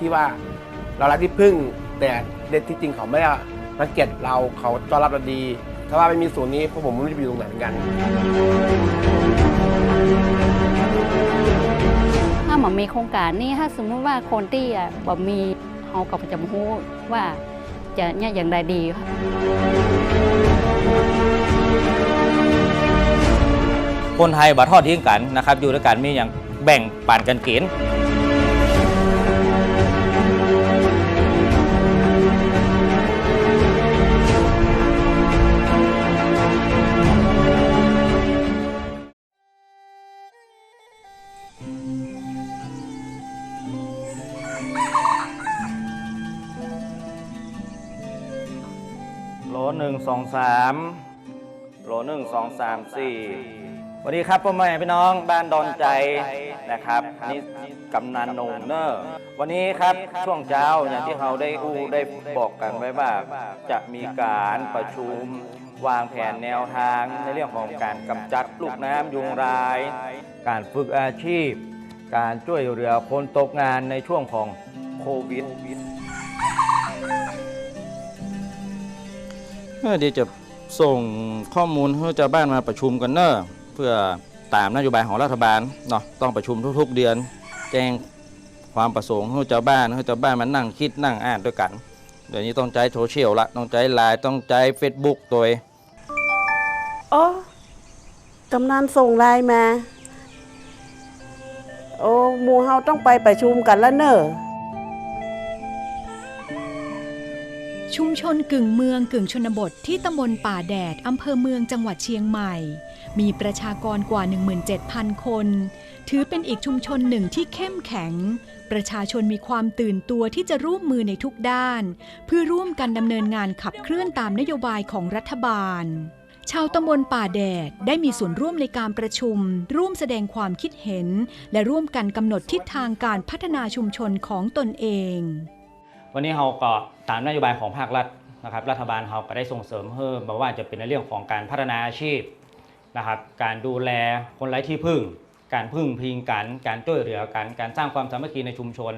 ที่ว่าเราไร้ที่พึ่ง แต่เด็ดที่จริงเขาไม่ได้รังเกียจเราเขาต้อนรับเราดี ถ้าว่าไม่มีศูนย์นี้พวกผมไม่รู้จะไปอยู่ตรงไหนเหมือนกัน ถ้ามันมีโครงการนี้ถ้าสมมติว่าคนที่อะบ่มีเขาก็จะรู้ว่าจะเนี่ยอย่างไรดีค่ะคนไทยบ่ทอดทิ้งกันนะครับ อยู่ด้วยกันมีอย่างแบ่งปันกันกิน สองสามโหลหนึ่งสองสามสี่สวัสดีครับพ่อแม่พี่น้องบ้านดอนใจนะครับนี่กำนันโหนงเนอร์วันนี้ครับช่วงเช้าอย่างที่เราได้อู้ได้บอกกันไว้ว่า จะมีการประชุมวางแผนแนวทางในเรื่องของการกำจัดลูกน้ำยุงลาย การฝึกอาชีพ การช่วยเหลือคนตกงานในช่วงของโควิด เพื่อที่จะส่งข้อมูลให้เจ้าบ้านมาประชุมกันเนอะเพื่อตามนโยบายของรัฐบาลเนาะต้องประชุมทุก ๆ เดือน แจ้งความประสงค์ให้เจ้าบ้านให้เจ้าบ้านมานั่งคิดนั่งอ่านด้วยกัน เดี๋ยวนี้ต้องใช้โซเชียลละต้องใช้ไลน์ต้องใช้ Facebook ตัวเองโอ้กำนันส่งไลน์มา โอ้หมูเฮาต้องไปประชุมกันแล้วเนอะ ชุมชนกึ่งเมืองกึ่งชนบทที่ตำบลป่าแดดอำเภอเมืองจังหวัดเชียงใหม่ มีประชากรกว่า 17,000 คน ถือเป็นอีกชุมชนหนึ่งที่เข้มแข็ง ประชาชนมีความตื่นตัวที่จะร่วมมือในทุกด้าน เพื่อร่วมกันดำเนินงานขับเคลื่อนตามนโยบายของรัฐบาล ชาวตำบลป่าแดดได้มีส่วนร่วมในการประชุม ร่วมแสดงความคิดเห็น และร่วมกันกำหนดทิศทางการพัฒนาชุมชนของตนเอง วันนี้เราก็ ตามนโยบายของภาครัฐนะครับรัฐบาลเราก็ได้ส่งเสริมเพิ่มบอกว่าจะเป็นในเรื่องของการพัฒนาอาชีพนะครับการดูแลคนไร้ที่พึ่ง การพึ่งพิงกัน การช่วยเหลือกัน การสร้างความสามัคคีในชุมชน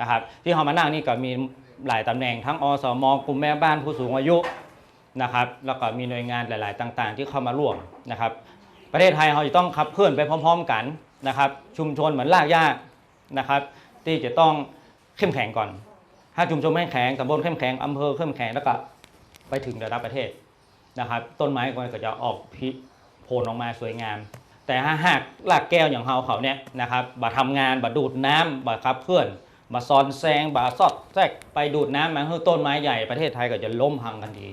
นะครับที่เรามานั่งนี่ก็มีหลายตำแหน่งทั้งอสมกลุ่มแม่บ้านผู้สูงอายุนะครับแล้วก็มีหน่วยงานหลาย ๆ ต่าง ๆ ที่เข้ามาร่วมนะครับประเทศไทยเราจะต้องขับเคลื่อนไปพร้อม ๆ กันนะครับชุมชนเหมือนรากหญ้านะครับที่จะต้องเข้มแข็งก่อน ถ้าชุมชนเข้มแข็งตำบลเข้มแข็งอำเภอเข้มแข็งแล้วก็ไปถึงระดับประเทศนะครับ ต้นไม้ก็จะออกพิโผล่ออกมาสวยงาม แต่ถ้าหากรากแก้วอย่างเฮาเขาเนี่ยนะครับบ่ทำงานบ่ดูดน้ำบ่ขับเคลื่อนบ่ซอนแซงบ่ซอดแทรกไปดูดน้ำมาให้ต้นไม้ใหญ่ประเทศไทยก็จะล้มพังทันที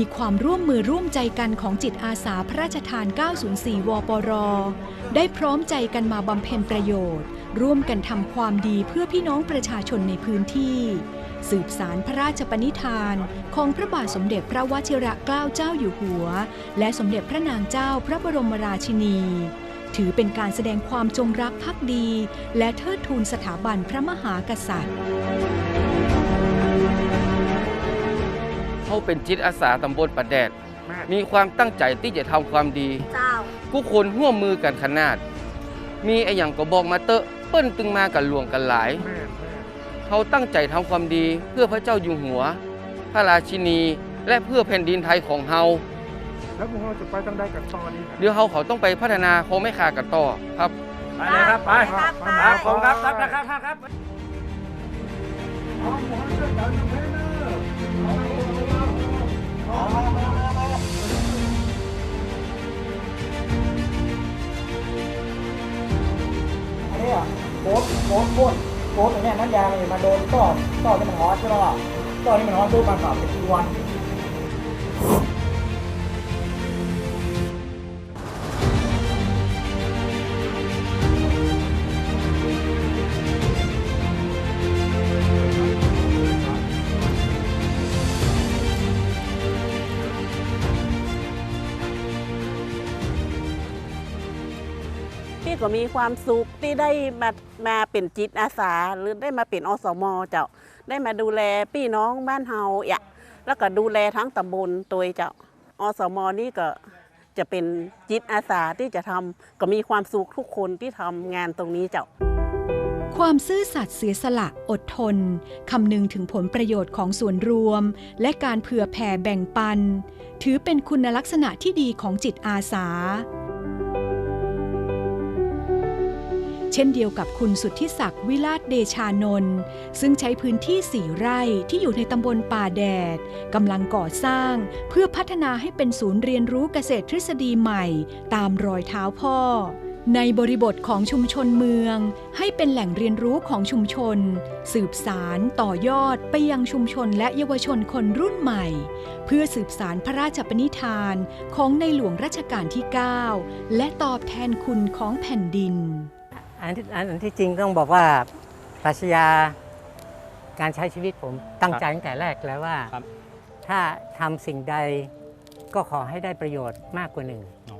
มีความร่วมมือร่วมใจกันของจิตอาสาพระราชทาน 904 วปร ได้พร้อมใจกันมาบำเพ็ญประโยชน์ ร่วมกันทำความดีเพื่อพี่น้องประชาชนในพื้นที่ สืบสารพระราชปณิธาน ของพระบาทสมเด็จพระวชิระเกล้าเจ้าอยู่หัว และสมเด็จพระนางเจ้าพระบรมราชินี ถือเป็นการแสดงความจงรักภักดี และเทิดทูนสถาบันพระมหากษัตริย์ เขาเป็นจิตอาสาตำบลประแดด มีความตั้งใจที่จะทำความดี เจ้าผู้คนร่วมมือกันขนาด มีไอ้อย่างก็บอกมาเตอะเปิ้นตึงมากันหลวงกันหลาย เขาตั้งใจทำความดีเพื่อพระเจ้าอยู่หัว พระราชินีและเพื่อแผ่นดินไทยของเฮาแล้วพวกเราจะไปต้องได้กันตอนนี้นะเดี๋ยวเฮาเขาต้องไปพัฒนาเขาไม่ขาดกันต่อครับ ไปเลยครับไปครับไปครับผมครับครับครับครับ อันนี้อะโค้ดโค้ดโค้ดโค้ดอย่างเนี้ยน้ำยางเนี่ยมาโดนต่อต่อที่มันฮอตใช่ป่ะต่อที่มันฮอตปุ๊บมันสอบเป็นวัน ก็มีความสุขที่ได้มามาเป็นจิตอาสา หรือได้มาเป็นอสมเจ้า ได้มาดูแลพี่น้องบ้านเฮาอย่าแล้วก็ดูแลทั้งตำบลตัวเจ้าอสมนี่ก็จะเป็นจิตอาสาที่จะทำก็มีความสุขทุกคนที่ทำงานตรงนี้เจ้า ความซื่อสัตย์เสียสละอดทนคำนึงถึงผลประโยชน์ของส่วนรวม และการเผื่อแผ่แบ่งปัน ถือเป็นคุณลักษณะที่ดีของจิตอาสา เช่นเดียวกับคุณสุทธิศักดิ์วิลาศเดชานนท์ซึ่งใช้พื้นที่สี่ไร่ที่อยู่ในตำบลป่าแดดกำลังก่อสร้าง เพื่อพัฒนาให้เป็นศูนย์เรียนรู้เกษตรทฤษฎีใหม่ ตามรอยเท้าพ่อ ในบริบทของชุมชนเมือง ให้เป็นแหล่งเรียนรู้ของชุมชน สืบสารต่อยอดไปยังชุมชนและเยาวชนคนรุ่นใหม่ เพื่อสืบสารพระราชปณิธานของในหลวงรัชกาลที่ 9 และตอบแทนคุณของแผ่นดิน อันที่อันอันที่จริงต้องบอกว่าปรัชญาการใช้ชีวิตผมตั้งใจตั้งแต่แรกแล้วว่า ครับ ถ้าทำสิ่งใดก็ขอให้ได้ประโยชน์มากกว่าหนึ่ง อ๋อ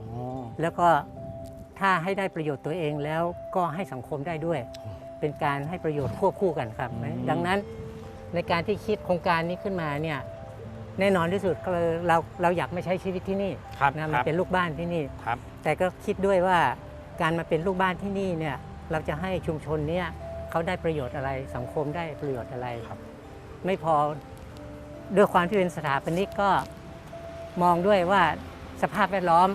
แล้วก็ถ้าให้ได้ประโยชน์ตัวเองแล้วก็ให้สังคมได้ด้วย เป็นการให้ประโยชน์ควบคู่กันครับ อืม ดังนั้นในการที่คิดโครงการนี้ขึ้นมาเนี่ยแน่นอนที่สุดก็คือเราเราอยากไม่ใช้ชีวิตที่นี่ครับนะคมารับเป็นลูกบ้านที่นี่ ครับ แต่ก็คิดด้วยว่าการมาเป็นลูกบ้านที่นี่เนี่ย เราจะให้ชุมชนเนี้ยเขาได้ประโยชน์อะไรสังคมได้ประโยชน์อะไรครับ ไม่พอด้วยความที่เป็นสถาปนิกก็มองด้วยว่าสภาพแวดล้อม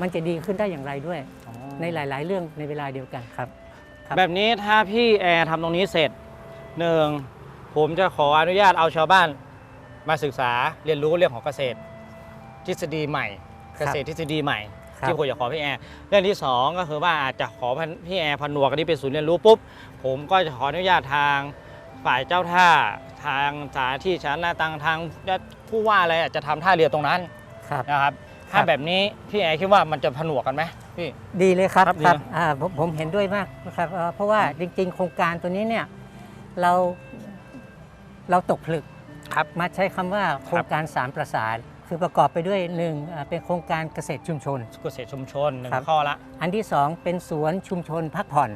มันจะดีขึ้นได้อย่างไรด้วยอ๋อในหลาย ๆ เรื่องในเวลาเดียวกันครับ ครับ แบบนี้ถ้าพี่แอร์ทำตรงนี้เสร็จหนึ่งผมจะขออนุญาตเอาชาวบ้านมาศึกษาเรียนรู้เรื่องของเกษตร ทฤษฎีใหม่ เกษตรทฤษฎีใหม่ ครับที่ผมอยากขอพี่แอร์เรื่องที่สองก็คือว่าอาจจะขอพี่แอร์พันหนวกอันนี้เป็นศูนย์เรียนรู้ปุ๊บผมก็จะขออนุญาตทางฝ่ายเจ้าท่าทางสถานที่ชนะตังทางผู้ว่าอะไรอาจจะทำท่าเรือตรงนั้นครับนะครับถ้าครับแบบนี้พี่แอร์คิดว่ามันจะผนวกกันไหมพี่ดีเลยครับครับดีครับนะอ่าผมผมเห็นด้วยมากนะครับเอ่อเพราะว่าจริง ๆ โครงการตัวนี้เนี่ยเราเราตกผลึกครับมาใช้คำว่าโครงการสามประสาน คือประกอบไปด้วยหนึ่งอ่าเป็นโครงการเกษตรชุมชน เกษตรชุมชนหนึ่งครับ ข้อละ อันที่สองเป็นสวนชุมชนพักผ่อน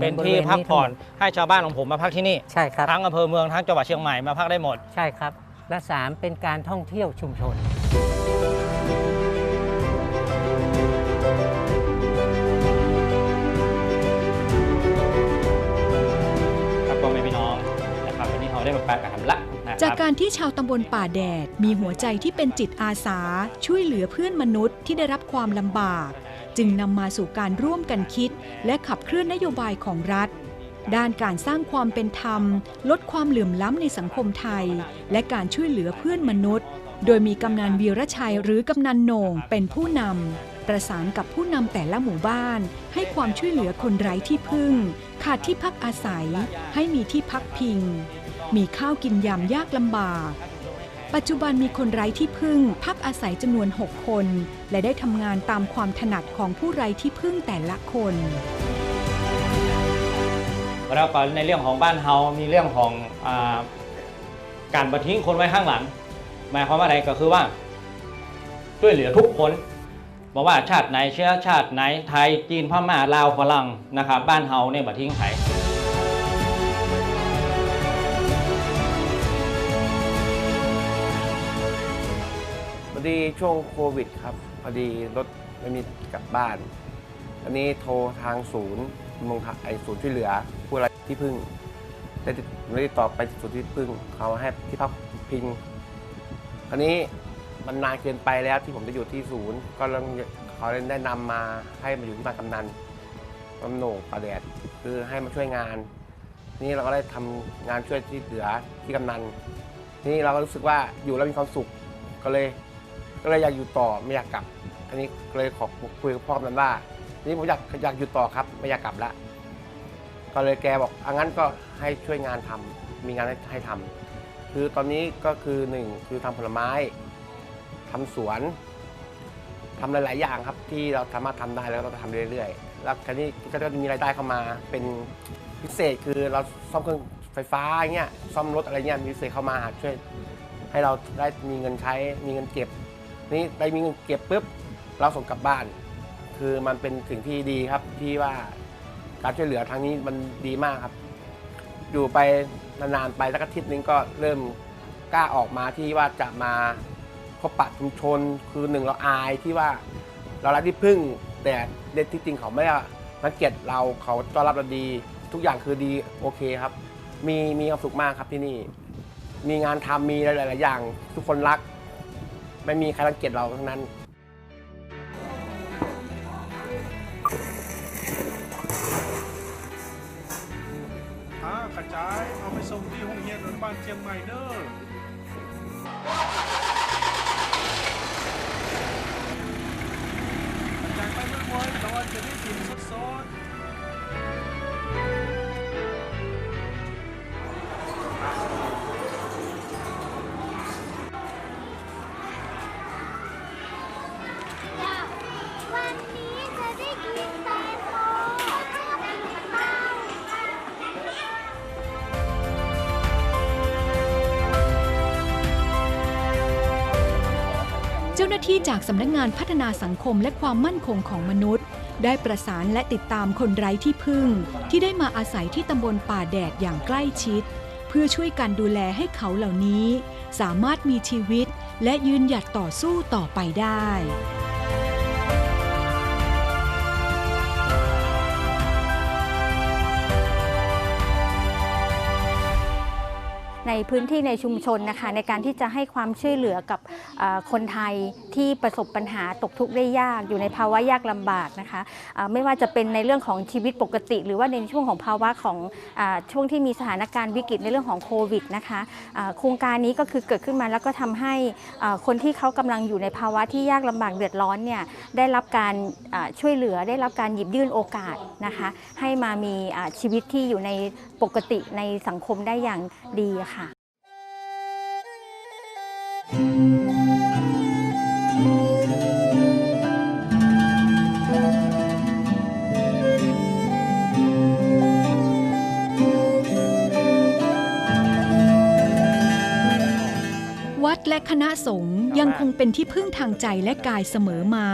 เป็นหมือบริที่วณพักผ่อนทั้งหมดให้ชาวบ้านของผมมาพักที่นี่ ใช่ครับ ทั้งอำเภอเมืองทั้งจังหวัดเชียงใหม่มาพักได้หมด ใช่ครับ และสามเป็นการท่องเที่ยวชุมชน ครับพ่อแม่พี่น้องนะครับวันนี้เราได้มาประกาศทำละนะค จากการที่ชาวตำบลป่าแดด มีหัวใจที่เป็นจิตอาสา ช่วยเหลือเพื่อนมนุษย์ที่ได้รับความลำบาก จึงนำมาสู่การร่วมกันคิด และขับเคลื่อนนโยบายของรัฐ ด้านการสร้างความเป็นธรรม ลดความเหลื่อมล้ำในสังคมไทย และการช่วยเหลือเพื่อนมนุษย์ โดยมีกำนันวีรชัยหรือกำนันโหน่งเป็นผู้นำประสานกับผู้นำแต่ละหมู่บ้าน ให้ความช่วยเหลือคนไร้ที่พึ่ง ขาดที่พักอาศัย ให้มีที่พักพิง มีข้าวกินยามยากลำบาก ปัจจุบันมีคนไร้ที่พึ่ง พักอาศัยจำนวน 6 คน และได้ทำงานตามความถนัดของผู้ไร้ที่พึ่งแต่ละคนแล้วก็ในเรื่องของบ้านเฮามีเรื่องของอการบัทิ้งคนไว้ข้างหลัง หมายความว่าอะไรก็คือว่าช่วยเหลือทุกคนบอกว่าชาติไหนเชื้อชาติไหนไทยจีนพม่าลาวฝรั่งนะครับบ้านเฮาเนี่ยบัทิ้งไผพ ดีช่วงโควิดครับ พอดีรถไม่มีกลับบ้าน อันนี้โทรทางศูนย์มงทางไอศูนย์ช่วยเหลือ ผู้ไรที่พึ่งได้ติดได้ติดต่อไปศูนย์ที่พึ่งเขาให้ที่พักพิงคราวนี้มันนานเกินไปแล้วที่ผมจะอยู่ที่ศูนย์ ก็เลยเขาได้นำมาให้มาอยู่ที่บ้านกำนันกำโหน่งป่าแดดคือให้มาช่วยงาน นี่เราก็ได้ทำงานช่วยที่เหลือที่กำนันนี่เราก็รู้สึกว่าอยู่แล้วมีความสุขก็เลย ก็เลยอยากอยู่ต่อไม่อยากกลับ อันนี้ก็เลยขอคุยกับพ่อกำนันว่านี่ผมอยากอยากอยู่ต่อครับ ไม่อยากกลับละก็เลยแกบอกอังั้นก็ให้ช่วยงานทำมีงานให้ให้ทำคือตอนนี้ก็คือหนึ่งคือทำผลไม้ทำสวนทำหลาย ๆ อย่างครับ ที่เราสามารถทำได้แล้วก็ต้องทำเรื่อย ๆ แล้วคราวนี้ก็จะมีรายได้เข้ามาเป็นพิเศษคือเราซ่อมเครื่องไฟฟ้าอย่างเงี้ยซ่อมรถอะไรเงี้ยมีพิเศษเข้ามาช่วยให้เราได้มีเงินใช้มีเงินเก็บ นี่ได้มีเงินเก็บปุ๊บเราส่งกลับบ้าน คือมันเป็นสิ่งที่ดีครับที่ว่าการช่วยเหลือทางนี้มันดีมากครับ อยู่ไปนานๆไปสักอาทิตย์นึงก็เริ่มกล้าออกมาที่ว่าจะมาพบปะชุมชนคือหนึ่งเราอายที่ว่าเรารักที่พึ่ง แต่ในที่จริงเขาไม่ได้รังเกียจเราเขาต้อนรับเราดี ทุกอย่างคือดีโอเคครับ มีมีความสุขมากครับที่นี่ มีงานทำมีหลายๆอย่าง ทุกคนรัก ไม่มีใครรังเกียจเราทั้งนั้นอ่ากระจายเอาไปส่งที่โรงเรียนอนุบาลเชียงใหม่เนอะกระจายไปเรื่อยๆตอนจะได้กินสดๆาหน้าที่จากสำนักงานพัฒนาสังคมและความมั่นคงของมนุษย์ ได้ประสานและติดตามคนไร้ที่พึ่ง ที่ได้มาอาศัยที่ตำบลป่าแดดอย่างใกล้ชิด เพื่อช่วยกันดูแลให้เขาเหล่านี้ สามารถมีชีวิตและยืนหยัดต่อสู้ต่อไปได้ในพื้นที่ในชุมชนนะคะในการที่จะให้ความช่วยเหลือกับคนไทย ที่ประสบปัญหาตกทุกข์ได้ยาก อยู่ในภาวะยากลำบากนะคะเอ่อไม่ว่าจะเป็นในเรื่องของชีวิตปกติ หรือว่าในช่วงของภาวะของอช่วงที่มีสถานการณ์วิกฤตในเรื่องของโควิดนะคะโครงการนี้ก็คือเกิดขึ้นมาแล้วก็ทำให้คนที่เขากำลังอยู่ในภาวะที่ยากลำบากเดือดร้อนเนี่ยได้รับการช่วยเหลือได้รับการหยิบยื่นโอกาสนะคะให้มามีชีวิตที่อยู่ในปกติในสังคมได้อย่างดีค่ะ วัดและคณะสงฆ์ยังคงเป็นที่พึ่งทางใจและกายเสมอมา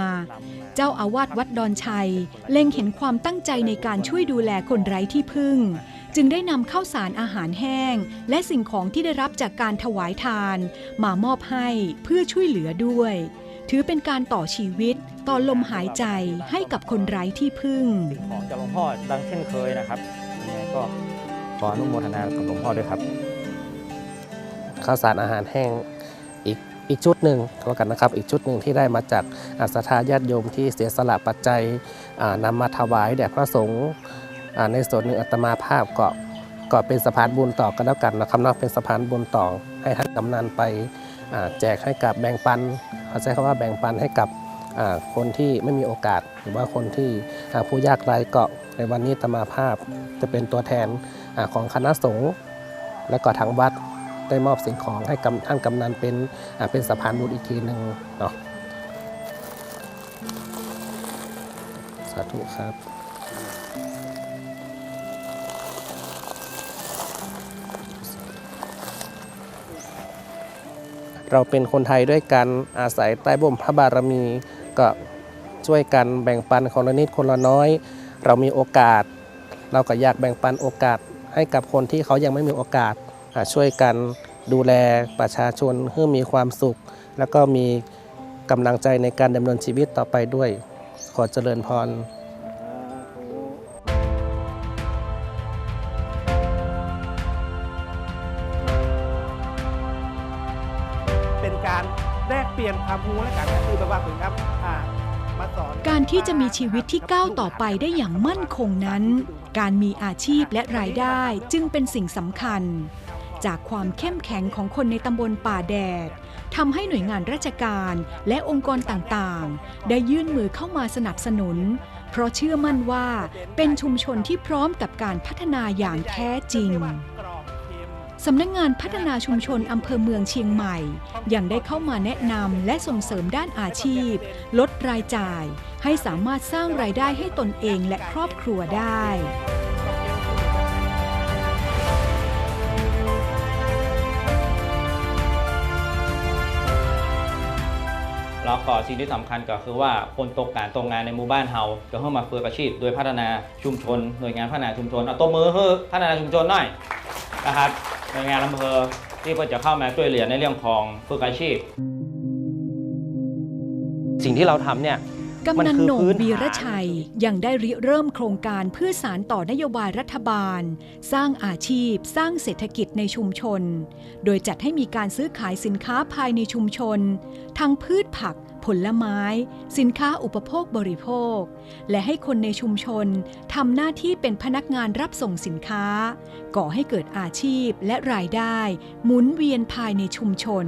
เจ้าอาวาสวัดดอนชัย เล็งเห็นความตั้งใจในการช่วยดูแลคนไร้ที่พึ่ง จึงได้นำข้าวสารอาหารแห้ง และสิ่งของที่ได้รับจากการถวายทาน มามอบให้เพื่อช่วยเหลือด้วย ถือเป็นการต่อชีวิต ต่อลมหายใจให้กับคนไร้ที่พึ่งสิ่งของจากหลวงพ่อดังเช่นเคยนะครับยังไงก็ขออนุโมทนากับหลวงพ่อด้วยครับข้าวสารอาหารแห้ง อีกชุดหนึ่งก็กันนะครับ อีกชุดหนึ่งที่ได้มาจากอาสถาญาติโยมที่เสียสละปัจจัยอ่านำมาถวายแด่พระสงฆ์ในส่วนหนึ่งอาตมาภาพก็ก็เป็นสะพานบุญต่อกันแล้วกันนะครับเนาะเป็นสะพานบุญต่อให้ท่านกำนันไปแจกให้กับแบ่งปันเขาใช้คำว่าแบ่งปันให้กับคนที่ไม่มีโอกาส หรือว่าคนที่ผู้ยากไร้ก็ในวันนี้อาตมาภาพจะเป็นตัวแทนอของคณะสงฆ์และก็ทางวัด ได้มอบสิ่งของให้กำท่านกำนันเป็นเป็นสะพานบุญอีกทีหนึ่งเนาะสาธุครับเราเป็นคนไทยด้วยกันอาศัยใต้บ่มพระบารมีก็ช่วยกันแบ่งปันคนละนิดคนละน้อย เรามีโอกาส เราก็อยากแบ่งปันโอกาสให้กับคนที่เขายังไม่มีโอกาส ช่วยกันดูแลประชาชนให้มีความสุข แล้วก็มีกำลังใจในการดำเนินชีวิตต่อไปด้วย ขอเจริญพรเป็นการแลกเปลี่ยนความรู้และกันก็คือแบบว่าถึงครับอ่ามาสอนการที่จะมีชีวิตที่ก้าวต่อไปได้อย่างมั่นคงนั้น การมีอาชีพและรายได้จึงเป็นสิ่งสำคัญ จากความเข้มแข็งของคนในตำบลป่าแดดทำให้หน่วยงานราชการและองค์กรต่างๆ ได้ยื่นมือเข้ามาสนับสนุน เพราะเชื่อมั่นว่าเป็นชุมชนที่พร้อมกับการพัฒนาอย่างแท้จริงสำนักงานพัฒนาชุมชนอำเภอเมืองเชียงใหม่ ยังได้เข้ามาแนะนำและส่งเสริมด้านอาชีพ ลดรายจ่าย ให้สามารถสร้างรายได้ให้ตนเองและครอบครัวได้ สิ่งที่สำคัญก็คือว่าคนตกงานตรงงานในหมู่บ้านเฮาจะเข้ามาฝึกออาชีพ โดยพัฒนาชุมชนหน่วยงานพัฒนาชุมชนเอาตัวมือเฮ้อพัฒนาชุมชนหน่อยนะครับหน่วยงานอำเภอที่ก็จะเข้ามาช่วยเหลือในเรื่องของฝึกอาชีพ สิ่งที่เราทำเนี่ยกำนันคือโหน่งวีรชัยยังได้ริเริ่มโครงการเพื่อสารต่อนโยบายรัฐบาล สร้างอาชีพ สร้างเศรษฐกิจในชุมชน โดยจัดให้มีการซื้อขายสินค้าภายในชุมชน ทั้งพืชผัก ผลไม้ สินค้าอุปโภคบริโภค และให้คนในชุมชนทำหน้าที่เป็นพนักงานรับส่งสินค้า ก่อให้เกิดอาชีพและรายได้ หมุนเวียนภายในชุมชน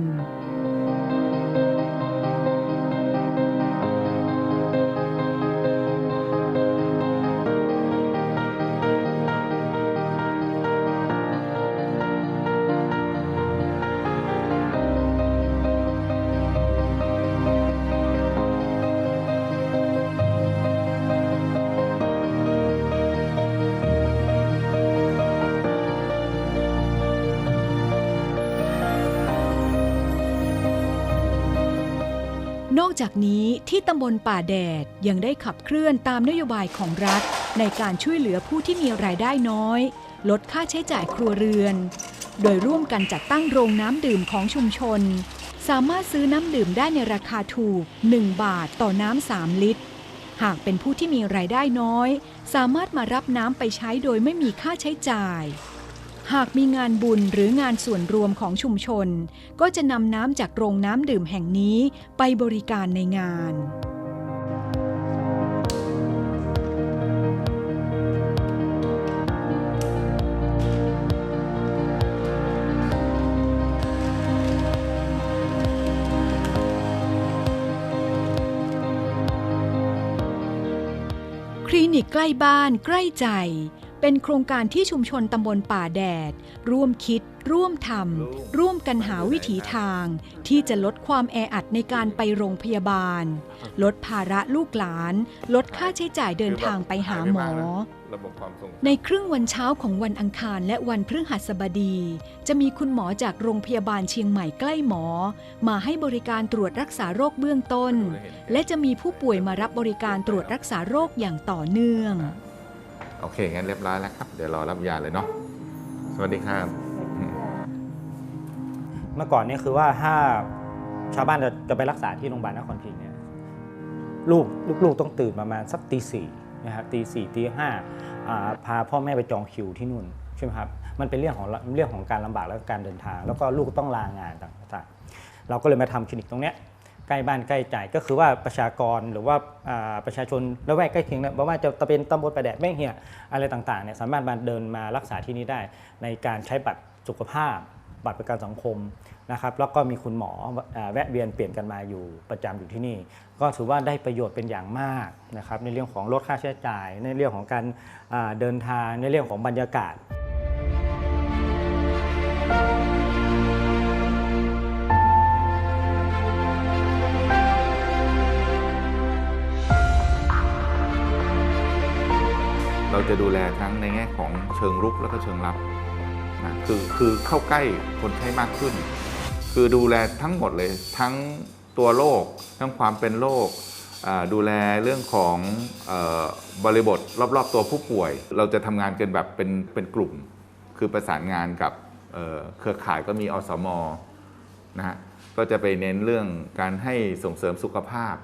นอกจากนี้ที่ตำบลป่าแดดยังได้ขับเคลื่อนตามนโยบายของรัฐ ในการช่วยเหลือผู้ที่มีรายได้น้อย ลดค่าใช้จ่ายครัวเรือน โดยร่วมกันจัดตั้งโรงน้ำดื่มของชุมชน สามารถซื้อน้ำดื่มได้ในราคาถูก 1 บาทต่อน้ำ 3 ลิตร หากเป็นผู้ที่มีรายได้น้อย สามารถมารับน้ำไปใช้โดยไม่มีค่าใช้จ่าย หากมีงานบุญหรืองานส่วนรวมของชุมชน ก็จะนำน้ำจากโรงน้ำดื่มแห่งนี้ไปบริการในงานคลินิกใกล้บ้านใกล้ใจ เป็นโครงการที่ชุมชนตำบลป่าแดด ร่วมคิด ร่วมทำร่วมกันหาวิถีทาง ที่จะลดความแออัดในการไปโรงพยาบาล ลดภาระลูกหลาน ลดค่าใช้จ่ายเดินทางไปหาหมอระบบความทรงในครึ่งวันเช้าของวันอังคารและวันพฤหัสบดี จะมีคุณหมอจากโรงพยาบาลเชียงใหม่ใกล้หมอ มาให้บริการตรวจรักษาโรคเบื้องต้น และจะมีผู้ป่วยมารับบริการตรวจรักษาโรคอย่างต่อเนื่อง โอเค งั้นเรียบร้อยแล้วครับ เดี๋ยวรอรับยาเลยเนาะ สวัสดีครับ เมื่อก่อนเนี่ยคือว่าถ้าชาวบ้านจะจะไปรักษาที่โรงพยาบาลนครพิงค์เนี่ยลูกลูกๆต้องตื่นประมาณสักตีสี่นะครับตีสี่ตีห้าพาพ่อแม่ไปจองคิวที่นู่นใช่ไหมครับมันเป็นเรื่องของเรื่องของการลำบากและการเดินทาง แล้วก็ลูกต้องลางานต่างๆ เราก็เลยมาทำคลินิกตรงเนี้ย ใกล้บ้านใกล้ใจก็คือว่าประชากรหรือว่าประชาชนละแวกใกล้เคียงเนี่ยไม่ว่าจะเป็นตำบลประแดดแม่งเหียอะไรต่างๆเนี่ยสามารถมาเดินมารักษาที่นี่ได้ ในการใช้บัตรสุขภาพ บัตรประกันสังคมนะครับแล้วก็มีคุณหมออแวะเวียนเปลี่ยนกันมาอยู่ประจำอยู่ที่นี่ ก็ถือว่าได้ประโยชน์เป็นอย่างมากนะครับในเรื่องของลดค่าใช้จ่าย ในเรื่องของการเดินทางในเรื่องของบรรยากาศ จะดูแลทั้งในแง่ของเชิงรุกแล้วก็เชิงรับนะคือคือเข้าใกล้คนไข้มากขึ้น คือดูแลทั้งหมดเลยทั้งตัวโรคทั้งความเป็นโรคดูแลเรื่องของออบริบทรอบๆตัวผู้ป่วย เราจะทำงานกันแบบเป็นเป็นกลุ่ม คือประสานงานกับเเครือข่ายก็มีอสมนะฮะก็จะไปเน้นเรื่องการให้ส่งเสริมสุขภาพ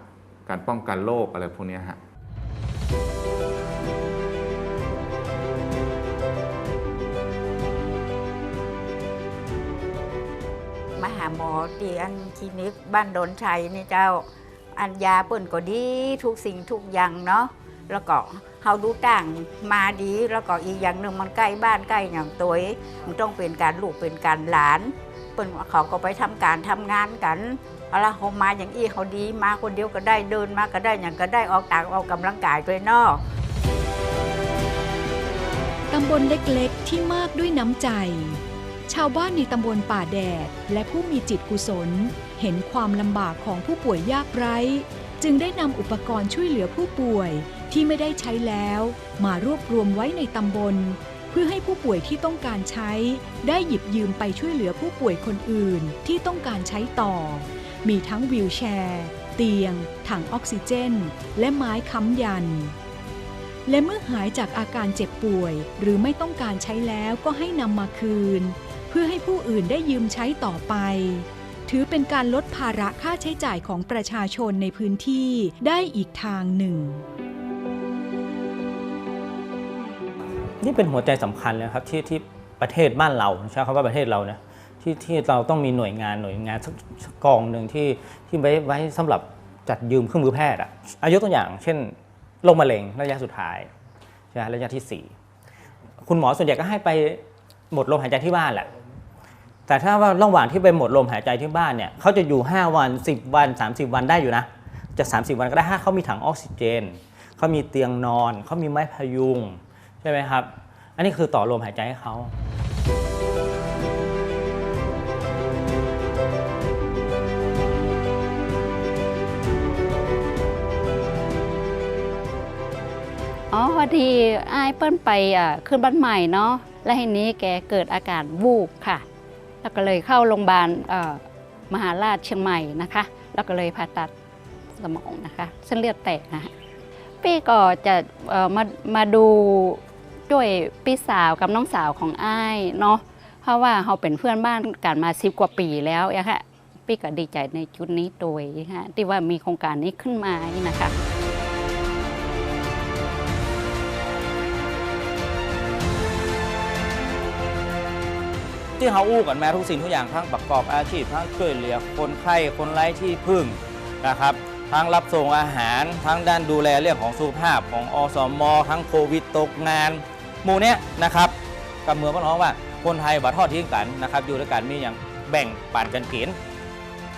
การป้องกันโรคอะไรพวกนี้ฮะ มาหาหมอที่อันคลินิกบ้านโดนชัยนี่เจ้า อันยาเปิ่นก็ดีทุกสิ่งทุกอย่างเนาะแล้วก็เฮาดูต่างมาดีแล้วก็อีกอย่างหนึ่งมันใกล้บ้านใกล้อย่างตัวมันต้องเป็นการลูกเป็นการหลานเปิ่นเขาก็ไปทำการทำงานกันเอาละเขามาอย่างอี้เขาดีมาคนเดียวก็ได้เดินมาก็ได้อย่างก็ได้ออกต่างออกกำลังกายด้วยเนาะตำบลเล็กๆที่มากด้วยน้ำใจ ชาวบ้านในตำบลป่าแดด และผู้มีจิตกุศล เห็นความลำบากของผู้ป่วยยากไร้ จึงได้นำอุปกรณ์ช่วยเหลือผู้ป่วยที่ไม่ได้ใช้แล้ว มารวบรวมไว้ในตำบล เพื่อให้ผู้ป่วยที่ต้องการใช้ ได้หยิบยืมไปช่วยเหลือผู้ป่วยคนอื่นที่ต้องการใช้ต่อ มีทั้งวีลแชร์ เตียง ถังออกซิเจน และไม้ค้ำยันและเมื่อหายจากอาการเจ็บป่วย หรือไม่ต้องการใช้แล้วก็ให้นำมาคืน เพื่อให้ผู้อื่นได้ยืมใช้ต่อไป ถือเป็นการลดภาระค่าใช้จ่ายของประชาชนในพื้นที่ได้อีกทางหนึ่ง นี่เป็นหัวใจสำคัญเลยครับที่ที่ประเทศบ้านเราใช้คำว่าประเทศเรานะที่ที่เราต้องมีหน่วยงานหน่วยงานสักกองหนึ่งที่ที่ไว้ไว้สำหรับจัดยืมเครื่องมือแพทย์อะอายุตัวอย่าง เช่นโรคมะเร็งระยะสุดท้ายใช่ระยะที่ 4 คุณหมอส่วนใหญ่ก็ให้ไป หมดลมหายใจที่บ้านแหละ แต่ถ้าว่าระหว่างที่ไปหมดลมหายใจที่บ้านเนี่ยเขาจะอยู่ 5 วัน 10 วัน 30 วันได้อยู่นะ จะ 30 วันก็ได้ถ้าเขามีถังออกซิเจนเขามีเตียงนอนเขามีไม้พยุงใช่ไหมครับ อันนี้คือต่อลมหายใจให้เขาอ๋อพอดีไอ้เปิ้ลไปอะขึ้นบ้านใหม่เนาะ แล้วทีนี้แกเกิดอาการวูบค่ะ แล้วก็เลยเข้าโรงพยาบาลมหาราชเชียงใหม่นะคะ แล้วก็เลยผ่าตัดสมองนะคะ เส้นเลือดแตกนะฮะพี่ก็จะมามาดูด้วยพี่สาวกับน้องสาวของอ้ายเนาะเพราะว่าเขาเป็นเพื่อนบ้านกันมาสิบกว่าปีแล้วอะคะพี่ก็ดีใจในจุดนี้โดยค่ะที่ว่ามีโครงการนี้ขึ้นมานะคะ ที่เขาอู้กันมาทุกสิ่งทุกอย่างทั้งประกอบอาชีพทั้งช่วยเหลือคนไข้คนไร้ที่พึ่งนะครับทั้งรับส่งอาหาร ทั้งด้านดูแลเรื่องของสุขภาพของอสมทั้งโควิดตกงานหมู่เนี้ยนะครับกับเมืองพ่อน้องว่าคนไทยบัทอดทิ้งกันนะครับอยู่ด้วยกันมีอย่างแบ่งปันกันกิน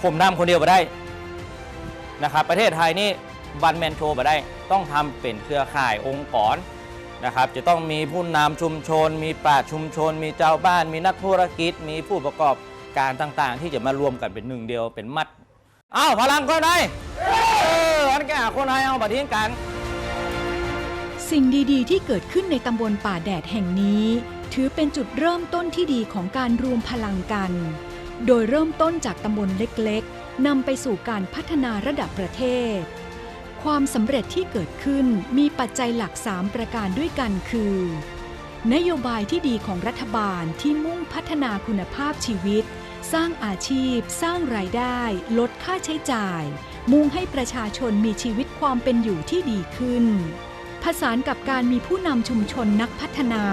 ผมนำคนเดียวมาได้นะครับประเทศไทยนี่วันแมนโชว์มาได้ต้องทำเป็นเครือข่ายองค์กร นะครับจะต้องมีผู้นำชุมชน มีปราชุมชน มีเจ้าบ้าน มีนักธุรกิจ มีผู้ประกอบการต่างๆ ที่จะมารวมกันเป็นหนึ่งเดียวเป็นมัดอ้าวพลังคนไทยเอออันแก่คนไทยเอาบัตรทิ้กัน สิ่งดีๆ ที่เกิดขึ้นในตำบลป่าแดดแห่งนี้ ถือเป็นจุดเริ่มต้นที่ดีของการรวมพลังกัน โดยเริ่มต้นจากตำบลเล็กๆนำไปสู่การพัฒนาระดับประเทศ ความสำเร็จที่เกิดขึ้นมีปัจจัยหลัก 3 ประการด้วยกันคือ นโยบายที่ดีของรัฐบาลที่มุ่งพัฒนาคุณภาพชีวิต สร้างอาชีพ สร้างรายได้ ลดค่าใช้จ่าย มุ่งให้ประชาชนมีชีวิตความเป็นอยู่ที่ดีขึ้น ผสานกับการมีผู้นำชุมชนนักพัฒนา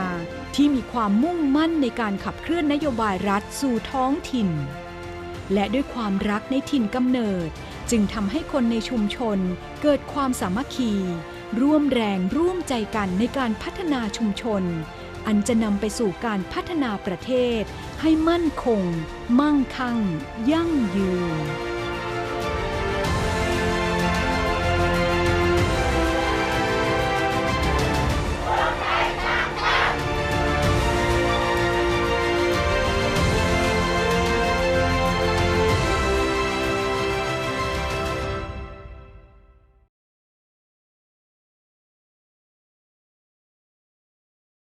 ที่มีความมุ่งมั่นในการขับเคลื่อนนโยบายรัฐสู่ท้องถิ่น และด้วยความรักในถิ่นกำเนิด จึงทำให้คนในชุมชนเกิดความสามัคคี ร่วมแรงร่วมใจกันในการพัฒนาชุมชน อันจะนำไปสู่การพัฒนาประเทศ ให้มั่นคง มั่งคั่ง ยั่งยืน